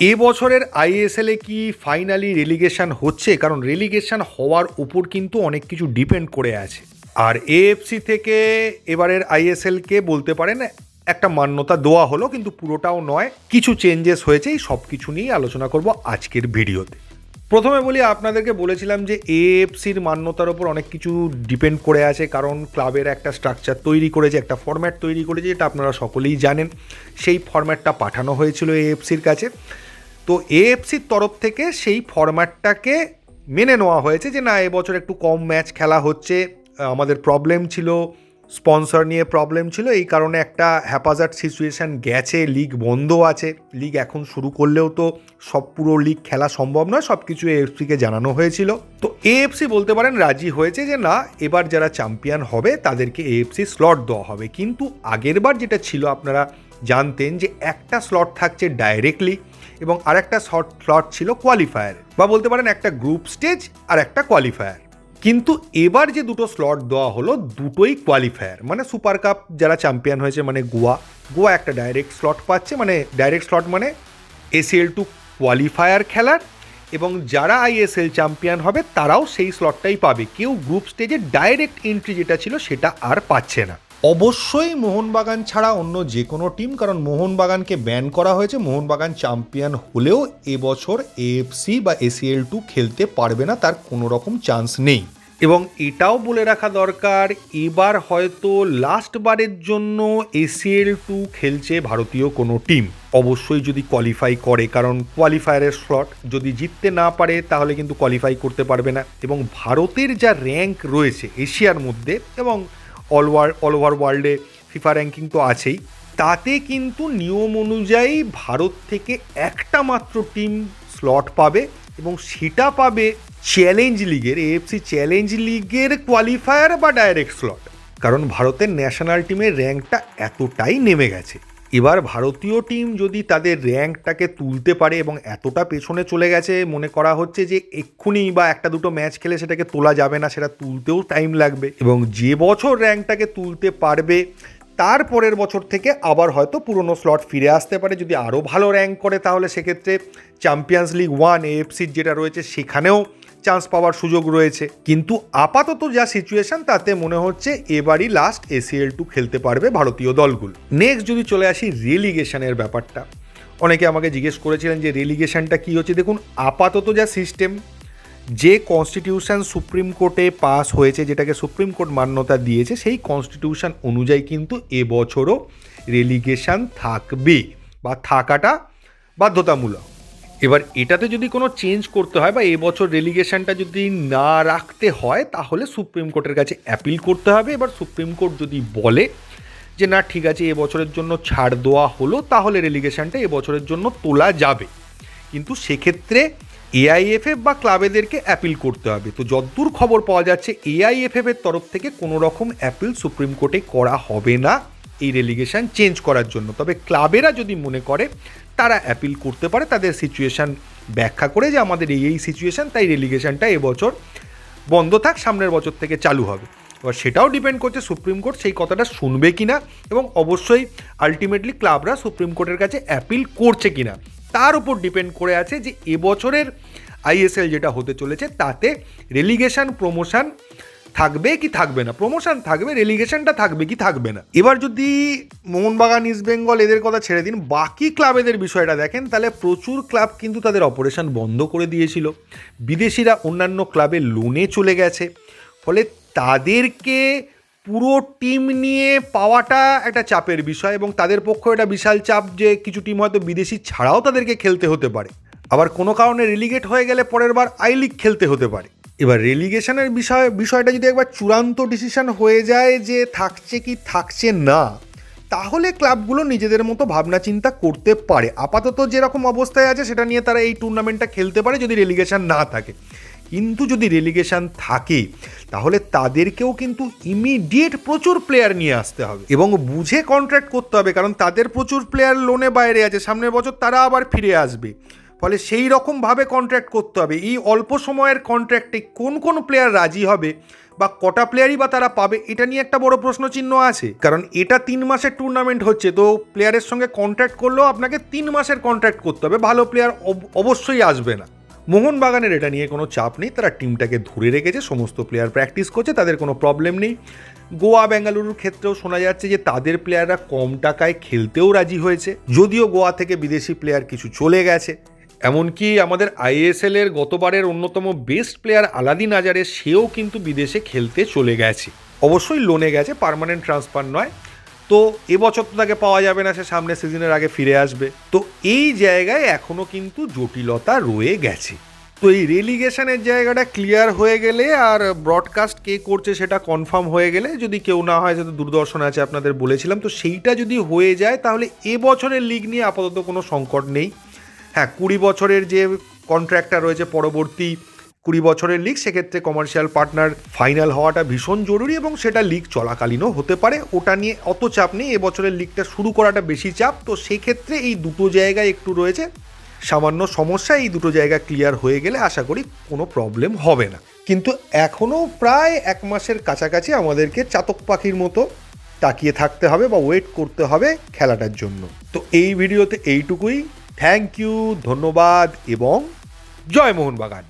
এ বছরের আইএসএলে কি finally relegation হচ্ছে? কারণ রেলিগেশন হওয়ার উপর কিন্তু অনেক কিছু ডিপেন্ড করে আছে। আর এএফসি থেকে এবারের আইএসএলকে বলতে পারেন, একটা মান্যতা দেওয়া হলো, কিন্তু পুরোটাও নয়। কিছু চেঞ্জেস হয়েছে, এই সব কিছু নিয়েই আলোচনা করব আজকের ভিডিওতে। প্রথমে বলি, আপনাদেরকে বলেছিলাম যে এএফসির মান্যতার ওপর অনেক কিছু ডিপেন্ড করে আছে, কারণ ক্লাবের একটা স্ট্রাকচার তৈরি করেছে, একটা ফরম্যাট তৈরি করেছে যেটা আপনারা সকলেই জানেন। সেই ফরম্যাটটা পাঠানো হয়েছিল এএফসির কাছে। তো এএফসির তরফ থেকে সেই ফরম্যাটটাকে মেনে নেওয়া হয়েছে যে না, এবছর একটু কম ম্যাচ খেলা হচ্ছে আমাদের প্রবলেম ছিল স্পন্সর নিয়ে প্রবলেম ছিল, এই কারণে একটা হ্যাপাজার্ট সিচুয়েশান গেছে লিগ বন্ধ আছে লিগ এখন শুরু করলেও তো সব পুরো লিগ খেলা সম্ভব নয় সব কিছু এএফসিকে জানানো হয়েছিল। তো এএফসি বলতে পারেন রাজি হয়েছে যে না, এবার যারা চ্যাম্পিয়ন হবে, তাদেরকে এএফসি স্লট দেওয়া হবে। কিন্তু আগেরবার যেটা ছিল, আপনারা জানতেন যে একটা স্লট থাকছে ডাইরেক্টলি এবং আরেকটা শর্ট স্লট ছিল কোয়ালিফায়ার বা বলতে পারেন একটা গ্রুপ স্টেজ আর একটা কোয়ালিফায়ার কিন্তু এবার যে দুটো স্লট দেওয়া হলো, দুটোই কোয়ালিফায়ার মানে সুপার কাপ যারা চ্যাম্পিয়ন হয়েছে মানে গোয়া। গোয়া একটা ডাইরেক্ট স্লট পাচ্ছে মানে ডাইরেক্ট স্লট মানে এসিএল টু কোয়ালিফায়ার খেলার। এবং যারা আইএসএল চ্যাম্পিয়ন হবে, তারাও সেই স্লটটাই পাবে। কেউ গ্রুপ স্টেজে ডাইরেক্ট এন্ট্রি যেটা ছিল, সেটা আর পাচ্ছে না। অবশ্যই মোহনবাগান ছাড়া অন্য যে কোনো টিম, কারণ মোহনবাগানকে ব্যান করা হয়েছে। মোহনবাগান চ্যাম্পিয়ন হলেও এবছর এএফসি বা এসিএল টু খেলতে পারবে না, তার কোনো রকম চান্স নেই। এবং এটাও বলে রাখা দরকার, এবার হয়তো লাস্ট বারের জন্য এসিএল টু খেলছে ভারতীয় কোনো টিম অবশ্যই যদি কোয়ালিফাই করে, কারণ কোয়ালিফায়ারের স্লট যদি জিততে না পারে, তাহলে কিন্তু কোয়ালিফাই করতে পারবে না। এবং ভারতের যা র্যাঙ্ক রয়েছে, এশিয়ার মধ্যে, এবং অল ওয়ার অল ওভার ওয়ার্ল্ডে ফিফা র্যাঙ্কিং তো আছেই। তাতে কিন্তু নিয়ম অনুযায়ী ভারত থেকে একটা মাত্র টিম স্লট পাবে এবং সেটা পাবে চ্যালেঞ্জ লিগের এএফসি চ্যালেঞ্জ লিগের কোয়ালিফায়ার বা ডাইরেক্ট স্লট কারণ ভারতের ন্যাশনাল টিমের র্যাঙ্কটা এতটাই নেমে গেছে। এবার ভারতীয় টিম যদি তাদের র্যাঙ্কটাকে তুলতে পারে এবং এতটা পেছনে চলে গেছে, মনে করা হচ্ছে যে এক্ষুনি বা একটা দুটো ম্যাচ খেলে সেটাকে তোলা যাবে না, সেটা তুলতেও টাইম লাগবে। এবং যে বছর র্যাঙ্কটাকে তুলতে পারবে, তার পরের বছর থেকে আবার হয়তো পুরনো স্লট ফিরে আসতে পারে। যদি আরও ভালো র্যাঙ্ক করে, তাহলে সেক্ষেত্রে চ্যাম্পিয়ন্স লিগ ওয়ান এএফসির যেটা রয়েছে, সেখানেও চান্স পাওয়ার সুযোগ রয়েছে। কিন্তু আপাতত যা সিচুয়েশন তাতে মনে হচ্ছে এবারই লাস্ট এসিএল টু খেলতে পারবে ভারতীয় দলগুলো। নেক্সট যদি চলে আসি রেলিগেশনের ব্যাপারটা। অনেকে আমাকে জিজ্ঞেস করেছিলেন যে রেলিগেশনটা কী হচ্ছে? দেখুন, আপাতত যা সিস্টেম যে কনস্টিটিউশন সুপ্রিম কোর্টে পাস হয়েছে, যেটাকে সুপ্রিম কোর্ট মান্যতা দিয়েছে, সেই কনস্টিটিউশন অনুযায়ী কিন্তু এবছরও রেলিগেশন থাকবে বা থাকাটা বাধ্যতামূলক। এবার এটাতে যদি কোনো চেঞ্জ করতে হয় বা এবছর রেলিগেশনটা যদি না রাখতে হয়, তাহলে সুপ্রিম কোর্টের কাছে অ্যাপিল করতে হবে। এবার সুপ্রিম কোর্ট যদি বলে যে, না, ঠিক আছে এবছরের জন্য ছাড় দেওয়া হলো, তাহলে রেলিগেশনটা এবছরের জন্য তোলা যাবে। কিন্তু সেক্ষেত্রে এআইএফএফ বা ক্লাবেদেরকে অ্যাপিল করতে হবে। তো যতদূর খবর পাওয়া যাচ্ছে এআইএফএফ এর তরফ থেকে কোনো রকম অ্যাপিল সুপ্রিম কোর্টে করা হবে না। এই রেলিগেশন চেঞ্জ করার জন্য। তবে ক্লাবেরা যদি মনে করে, তারা অ্যাপিল করতে পারে, তাদের সিচুয়েশান ব্যাখ্যা করে যে আমাদের এই এই সিচুয়েশান তাই রেলিগেশনটা এবছর বন্ধ থাক, সামনের বছর থেকে চালু হবে। এবার সেটাও ডিপেন্ড করছে সুপ্রিম কোর্ট সেই কথাটা শুনবে কি না এবং অবশ্যই আলটিমেটলি ক্লাবরা সুপ্রিম কোর্টের কাছে অ্যাপিল করছে কি না তার উপর ডিপেন্ড করে আছে যে এবছরের আইএসএল যেটা হতে চলেছে, তাতে রেলিগেশন প্রমোশন থাকবে কি থাকবে না? প্রমোশন থাকবে রেলিগেশনটা থাকবে কি থাকবে না? এবার যদি মোহনবাগান ইস্ট বেঙ্গল এদের কথা ছেড়ে দিন, বাকি ক্লাবেদের বিষয়টা দেখেন, তাহলে প্রচুর ক্লাব কিন্তু তাদের অপারেশন বন্ধ করে দিয়েছিল। বিদেশিরা অন্যান্য ক্লাবে লোনে চলে গেছে। ফলে তাদেরকে পুরো টিম নিয়ে পাওয়াটা একটা চাপের বিষয় এবং তাদের পক্ষে এটা বিশাল চাপ যে কিছু টিম হয়তো বিদেশি ছাড়াও তাদেরকে খেলতে হতে পারে। আবার কোনো কারণে রেলিগেট হয়ে গেলে পরের বার আই লিগ খেলতে হতে পারে। এবার রেলিগেশনের বিষয় বিষয়টা যদি একবার চূড়ান্ত ডিসিশন হয়ে যায় যে থাকছে কি থাকছে না, তাহলে ক্লাবগুলো নিজেদের মতো ভাবনা চিন্তা করতে পারে। আপাতত যেরকম অবস্থায় আছে, সেটা নিয়ে তারা এই টুর্নামেন্টটা খেলতে পারে যদি রেলিগেশন না থাকে। কিন্তু যদি রেলিগেশন থাকে, তাহলে তাদেরকেও কিন্তু ইমিডিয়েট প্রচুর প্লেয়ার নিয়ে আসতে হবে। এবং বুঝে কন্ট্রাক্ট করতে হবে, কারণ তাদের প্রচুর প্লেয়ার লোনে বাইরে আছে। সামনের বছর তারা আবার ফিরে আসবে। ফলে সেই রকমভাবে কন্ট্রাক্ট করতে হবে। এই অল্প সময়ের কন্ট্রাক্টে কোন কোন প্লেয়ার রাজি হবে বা কটা প্লেয়ারই বা তারা পাবে, এটা নিয়ে একটা বড় প্রশ্নচিহ্ন আছে। কারণ এটা তিন মাসের টুর্নামেন্ট হচ্ছে, তো প্লেয়ারের সঙ্গে কন্ট্রাক্ট করলেও আপনাকে তিন মাসের কন্ট্রাক্ট করতে হবে। ভালো প্লেয়ার অবশ্যই আসবে না। মোহনবাগানের এটা নিয়ে কোনো চাপ নেই, তারা টিমটাকে ধরে রেখেছে, সমস্ত প্লেয়ার প্র্যাকটিস করছে, তাদের কোনো প্রবলেম নেই। গোয়া বেঙ্গালুরুর ক্ষেত্রেও শোনা যাচ্ছে যে তাদের প্লেয়াররা কম টাকায় খেলতেও রাজি হয়েছে, যদিও গোয়া থেকে বিদেশি প্লেয়ার কিছু চলে গেছে। এমনকি আমাদের আইএসএল এর গতবারের অন্যতম বেস্ট প্লেয়ার আলাদিন আজারে সেও কিন্তু বিদেশে খেলতে চলে গেছে। অবশ্যই লোনে গেছে পার্মানেন্ট ট্রান্সফার নয়। তো এবছর তো তাকে পাওয়া যাবে না, সে সামনে সিজনের আগে ফিরে আসবে। তো এই জায়গায় এখনও কিন্তু জটিলতা রয়ে গেছে। তো এই রেলিগেশনের জায়গাটা ক্লিয়ার হয়ে গেলে আর ব্রডকাস্ট কে করছে সেটা কনফার্ম হয়ে গেলে, যদি কেউ না হয় যেহেতু দূরদর্শন আছে আপনাদের বলেছিলাম। তো সেইটা যদি হয়ে যায়, তাহলে এবছরের লিগ নিয়ে আপাতত কোনো সংকট নেই। হ্যাঁ কুড়ি বছরের যে কন্ট্রাক্টটা রয়েছে পরবর্তী কুড়ি বছরের লিগ সেক্ষেত্রে কমার্শিয়াল পার্টনার ফাইনাল হওয়াটা ভীষণ জরুরি এবং সেটা লিগ চলাকালীনও হতে পারে। ওটা নিয়ে অত চাপ নেই এবছরের লিগটা শুরু করাটা বেশি চাপ। তো সেক্ষেত্রে এই দুটো জায়গায় একটু রয়েছে, সামান্য সমস্যা, এই দুটো জায়গা ক্লিয়ার হয়ে গেলে আশা করি কোনো প্রবলেম হবে না। কিন্তু এখনও প্রায় এক মাসের কাছাকাছি আমাদেরকে চাতক পাখির মতো তাকিয়ে থাকতে হবে বা ওয়েট করতে হবে খেলাটার জন্য। তো এই ভিডিওতে এইটুকুই। থ্যাংক ইউ ধন্যবাদ এবং জয় মোহনবাগান।